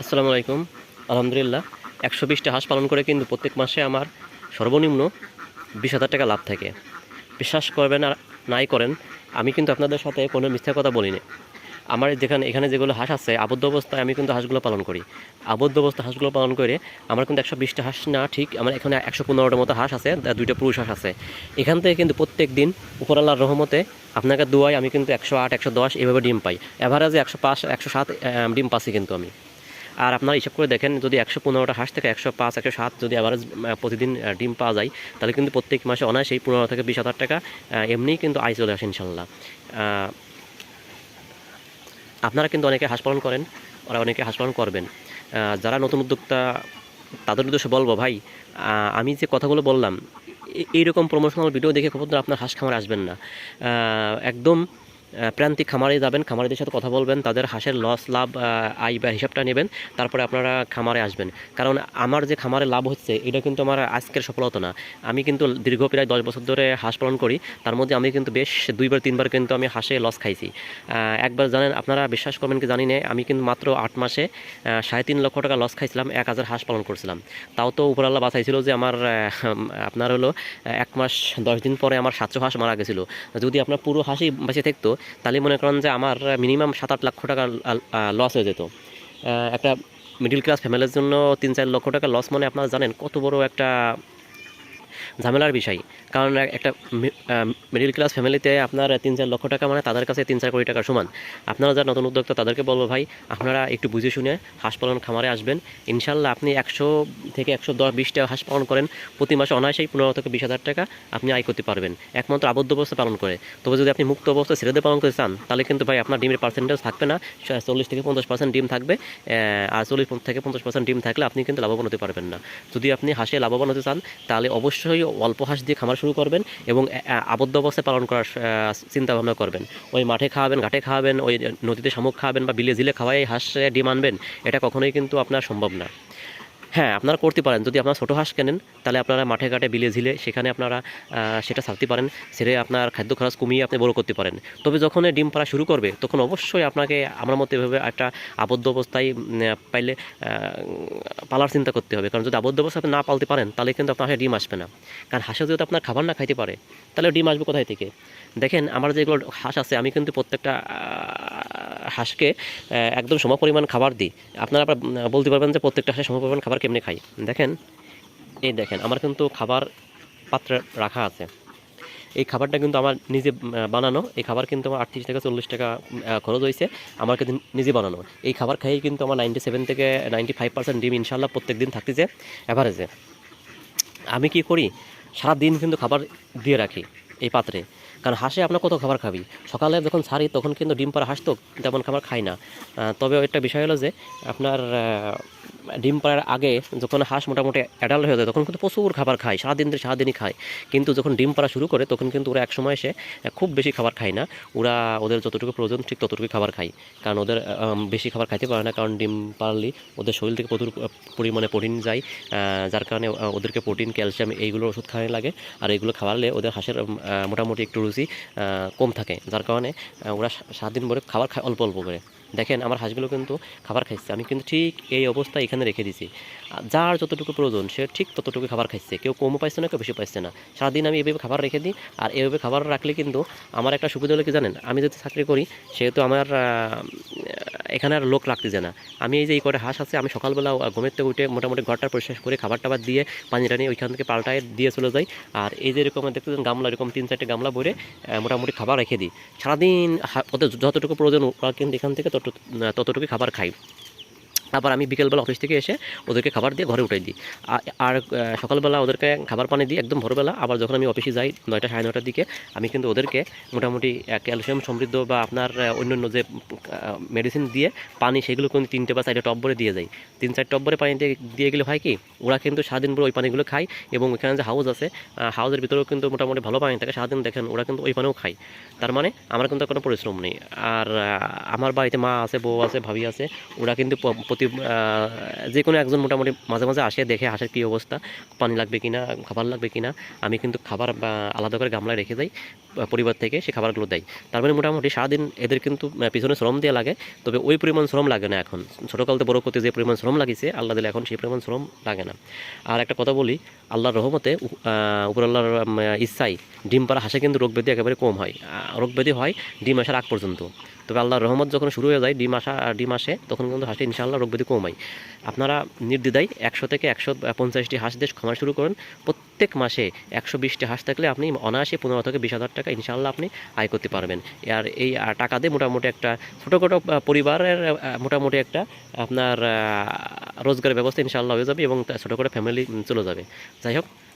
আসসালামু আলাইকুম। আলহামদুলিল্লাহ, একশো বিশটা হাঁস পালন করে কিন্তু প্রত্যেক মাসে আমার সর্বনিম্ন বিশ হাজার টাকা লাভ থাকে। বিশ্বাস করবেন আর নাই করেন, আমি কিন্তু আপনাদের সাথে কোনো মিথ্যা কথা বলিনি। আমার যেখানে, এখানে যেগুলো হাঁস আছে, আবদ্ধ অবস্থায় আমি কিন্তু হাঁসগুলো পালন করি। আবদ্ধ অবস্থায় হাঁসগুলো পালন করে আমার কিন্তু একশো বিশটা হাঁস না ঠিক, আমার এখানে একশো পনেরোটার মতো হাঁস আছে দুইটা পুরুষ হাঁস আছে। এখান থেকে কিন্তু প্রত্যেক দিন উপরাল্লাহর রহমতে আপনাকে দুয়াই আমি কিন্তু একশো আট, একশো দশ এভাবে ডিম পাই। অ্যাভারেজে একশো পাঁচ, একশো সাত ডিম পাচ্ছি কিন্তু আমি। আর আপনারা হিসাব করে দেখেন, যদি একশো পনেরোটা হাঁস থেকে একশো পাঁচ, একশো সাত যদি অ্যাভারেজ প্রতিদিন ডিম পাওয়া যায়, তাহলে কিন্তু প্রত্যেক মাসে অনায়াসেই পনেরো থেকে বিশ হাজার টাকা এমনিই কিন্তু আয় চলে আসে ইনশাল্লাহ আপনারা কিন্তু অনেকে হাঁস পালন করেন, ওরা অনেকে হাঁস পালন করবেন। যারা নতুন উদ্যোক্তা, তাদের উদ্দেশ্যে বলব ভাই আমি যে কথাগুলো বললাম এইরকম প্রমোশনাল ভিডিও দেখে খবর আপনার হাঁস খামারে আসবেন না। একদম প্রান্তিক খামারে যাবেন, খামারিদের সাথে কথা বলবেন, তাদের হাঁসের লস লাভ আয় বা হিসাবটা নেবেন, তারপরে আপনারা খামারে আসবেন। কারণ আমার যে খামারে লাভ হচ্ছে, এটা কিন্তু আমার আজকের সফলতা না। আমি কিন্তু দীর্ঘ প্রায় দশ বছর ধরে হাঁস পালন করি, তার মধ্যে আমি কিন্তু বেশ দুইবার, তিনবার কিন্তু আমি হাঁসে লস খাইছি। একবার জানেন, আপনারা বিশ্বাস করবেন কি জানি না, আমি কিন্তু মাত্র আট মাসে সাড়ে তিন লক্ষ টাকা লস খাইছিলাম, এক হাজার হাঁস পালন করছিলাম। তাও তো উপরাল্লা বাঁচাইছিল যে আমার আপনার হলো এক মাস, দশ দিন পরে আমার সাতশো হাঁস মারা গেছিল। যদি আপনার পুরো হাঁসই বেঁচে থাকতো তাহলে মনে করেন যে আমার মিনিমাম সাত আট লক্ষ টাকা লস হয়ে যেত। একটা মিডিল ক্লাস ফ্যামিলির জন্য তিন চার লক্ষ টাকা লস মানে আপনারা জানেন কত বড় একটা ঝামেলার বিষয়। কারণ একটা মিডিল ক্লাস ফ্যামিলিতে আপনার তিন চার লক্ষ টাকা মানে তাদের কাছে তিন চার কোটি টাকা সমান। আপনারা যারা নতুন উদ্যোক্তা তাদেরকে বলব ভাই, আপনারা একটু বুঝে শুনে হাঁস পালন খামারে আসবেন। ইনশাল্লাহ আপনি একশো থেকে একশো দশ বিশটা হাঁস পালন করেন, প্রতি মাসে অনায়াসেই পনেরো থেকে বিশ হাজার টাকা আপনি আয় করতে পারবেন। একমাত্র আবদ্ধ অবস্থা পালন করে। তবে যদি আপনি মুক্ত অবস্থা ছেড়ে পালন করতে চান, তাহলে কিন্তু ভাই আপনার ডিমের পার্সেন্টেজ থাকবে না। চল্লিশ থেকে পঞ্চাশ পার্সেন্ট ডিম থাকবে। আর চল্লিশ থেকে পঞ্চাশ পার্সেন্ট ডিম থাকলে আপনি কিন্তু লাভবান হতে পারবেন না। যদি আপনি হাঁসে লাভবান হতে চান, তাহলে অবশ্যই অল্প হাঁস দিয়ে খামার শুরু করবেন এবং আবদ্ধ অবস্থায় পালন করার চিন্তাভাবনা চিন্তা ভাবনা করবেন। ওই মাঠে খাওয়াবেন, ঘাটে খাওয়াবেন, ওই নদীতে শামুক খাওয়াবেন বা বিলে জিলে খাওয়াই হাঁস ডিম আনবেন, এটা কখনোই কিন্তু আপনার সম্ভব না। হ্যাঁ আপনারা করতে পারেন। যদি আপনারা ছোটো হাঁস কেনেন, তাহলে আপনারা মাঠে ঘাটে বিলে ঝিলে সেখানে আপনারা সেটা ছাড়তে পারেন, সেরে আপনার খাদ্য খরচ কমিয়ে আপনি বড় করতে পারেন। তবে যখন ডিম পাড়া শুরু করবে, তখন অবশ্যই আপনাকে আমার মতো এভাবে একটা আবদ্ধ অবস্থায় পাইলে পালার চিন্তা করতে হবে। কারণ যদি আবদ্ধ অবস্থায় আপনি না পালতে পারেন, তাহলে কিন্তু আপনার ডিম আসবে না। কারণ হাঁসে যদি আপনার খাবার না খাইতে পারে, তাহলে ডিম আসবে কোথায় থেকে? দেখেন, আমার যেগুলো হাঁস আছে, আমি কিন্তু প্রত্যেকটা হাঁসকে একদম সম পরিমাণ খাবার দিই। আপনারা বলতে পারবেন যে প্রত্যেকটা হাঁসে সম পরিমাণ খাবার কেমনে খাই? দেখেন, এই দেখেন, আমার কিন্তু খাবার পাত্রে রাখা আছে। এই খাবারটা কিন্তু আমার নিজে বানানো। এই খাবার কিন্তু আমার আটত্রিশ থেকে চল্লিশ টাকা খরচ হয়েছে আমার কিন্তু নিজে বানানো। এই খাবার খাইয়ে কিন্তু আমার নাইনটি সেভেন থেকে নাইনটি ফাইভ পার্সেন্ট ডিম ইনশাল্লাহ প্রত্যেক দিন থাকতেছে অ্যাভারেজে আমি কি করি? সারা দিন কিন্তু খাবার দিয়ে রাখি এই পাত্রে। কারণ হাঁসে আপনার কত খাবার খাবি? সকালে যখন ছাড়ি, তখন কিন্তু ডিম পাড়া হাঁস তো তেমন খাবার খাই না। তবে একটা বিষয় হলো যে, আপনার ডিম পাড়ার আগে যখন হাঁস মোটামুটি অ্যাডাল্ট হয়ে যায়, তখন কিন্তু প্রচুর খাবার খায়, সারাদিন ধরে সারাদিনই খায়। কিন্তু যখন ডিম পাড়া শুরু করে, তখন কিন্তু ওরা একসময় এসে খুব বেশি খাবার খায় না। ওরা ওদের যতটুকু প্রয়োজন, ঠিক ততটুকু খাবার খায়। কারণ ওদের বেশি খাবার খাইতে পারে না, কারণ ডিম পারলে ওদের শরীর থেকে প্রচুর পরিমাণে প্রোটিন যায় যার কারণে ওদেরকে প্রোটিন ক্যালসিয়াম এইগুলো ওষুধ খাওয়ানো লাগে। আর এইগুলো খাওয়ালে ওদের হাঁসের মোটামুটি একটু রুচি কম থাকে। যার কারণে ওরা সা- সারাদিন ভরে খাবার খায় অল্প অল্প করে। দেখেন, আমার হাঁসগুলো কিন্তু খাবার খাইছে। আমি কিন্তু ঠিক এই অবস্থা এখানে রেখে দিছি। যার যতটুকু প্রয়োজন, সে ঠিক ততটুকু খাবার খাইছে। কেউ কমও পাইছে না, কেউ বেশি পাইছে না। সারাদিন আমি এভাবে খাবার রেখে দিই আর এভাবে খাবার রাখলে কিন্তু আমার একটা সুবিধা হলো কি জানেন? আমি যদি চাকরি করি, সেহেতু আমার এখানে আর লোক রাখতেছে না। আমি এই যে এই করে হাঁস আছে, আমি সকালবেলা ঘুমের থেকে উঠে মোটামুটি ঘরটা পরিষ্কার করে খাবার টাবার দিয়ে পানি টানি ওইখান থেকে পাল্টায় দিয়ে চলে যাই। আর এই যে এরকম দেখতেছেন গামলা এরকম তিন চারটে গামলা ভরে মোটামুটি খাবার রেখে দিই। সারাদিন ওদের যতটুকু প্রয়োজন, ওরা কিন্তু এখান থেকে তত ততটুকু খাবার খাই আবার আমি বিকেলবেলা অফিস থেকে এসে ওদেরকে খাবার দিয়ে ঘরে উঠাই দিই। আর সকালবেলা ওদেরকে খাবার পানি দিই একদম ভোরবেলা আবার যখন আমি অফিসে যাই নয়টা সাড়ে নয়টার দিকে আমি কিন্তু ওদেরকে মোটামুটি ক্যালসিয়াম সমৃদ্ধ বা আপনার অন্য অন্য যে মেডিসিন দিয়ে পানি সেগুলো কিন্তু তিনটে বা চারটে টপ ভরে দিয়ে যাই। তিন চার টপ ভরে পানি দিয়ে দিয়ে গেলে হয় কি, ওরা কিন্তু সারাদিন ভরে ওই পানিগুলো খায় এবং এখানে যে হাউস আছে হাউসের ভিতরেও কিন্তু মোটামুটি ভালো পানি থাকে, সারাদিন দেখেন ওরা কিন্তু ওই পানিও খায়। তার মানে আমার কিন্তু কোনো পরিশ্রম নেই। আর আমার বাড়িতে মা আছে, বউ আছে, ভাবি আছে, ওরা কিন্তু প্রতি যে কোনো একজন মোটামুটি মাঝে মাঝে আসে, দেখে হাঁসের কী অবস্থা, পানি লাগবে কিনা, খাবার লাগবে কিনা, আমি কিন্তু খাবার আলাদা করে গামলায় রেখে যাই পরিবার থেকে সে খাবারগুলো দেয়। তার মানে মোটামুটি সারাদিন এদের কিন্তু পিছনে শ্রম দেওয়া লাগে, তবে ওই পরিমাণ শ্রম লাগে না এখন। ছোটোকালতে বড় করতে যে পরিমাণ শ্রম লাগিয়েছে আল্লাহ দিলে এখন সেই পরিমাণ শ্রম লাগে না। আর একটা কথা বলি, আল্লাহর রহমতে উপর আল্লাহর ইচ্ছাই ডিম পাড়া হাঁসে কিন্তু রোগ ব্যাধি একেবারে কম হয়। রোগ ব্যাধি হয় ডিম আসার আগ পর্যন্ত। তবে আল্লাহর রহমত যখন শুরু হয়ে যায় ডিম আসা, ডিম আসে, তখন কিন্তু হাঁসে ইনশাআল্লাহ রোগ ব্যাধি কম হয়। আপনারা নির্দ্বিধায় একশো থেকে একশো পঞ্চাশটি হাঁস দেশ খামার শুরু করেন। প্রত্যেক মাসে একশো বিশটি হাঁস থাকলে আপনি অনায়াসে পনেরো থেকে বিশ হাজার টাকা ইনশাআল্লাহ আপনি আয় করতে পারবেন। আর এই টাকা দিয়ে মোটামুটি একটা ছোটোখাটো পরিবারের মোটামুটি একটা আপনার রোজগারের ব্যবস্থা ইনশাআল্লাহ হয়ে যাবে এবং ছোটো করে ফ্যামিলি চলে যাবে। যাই হোক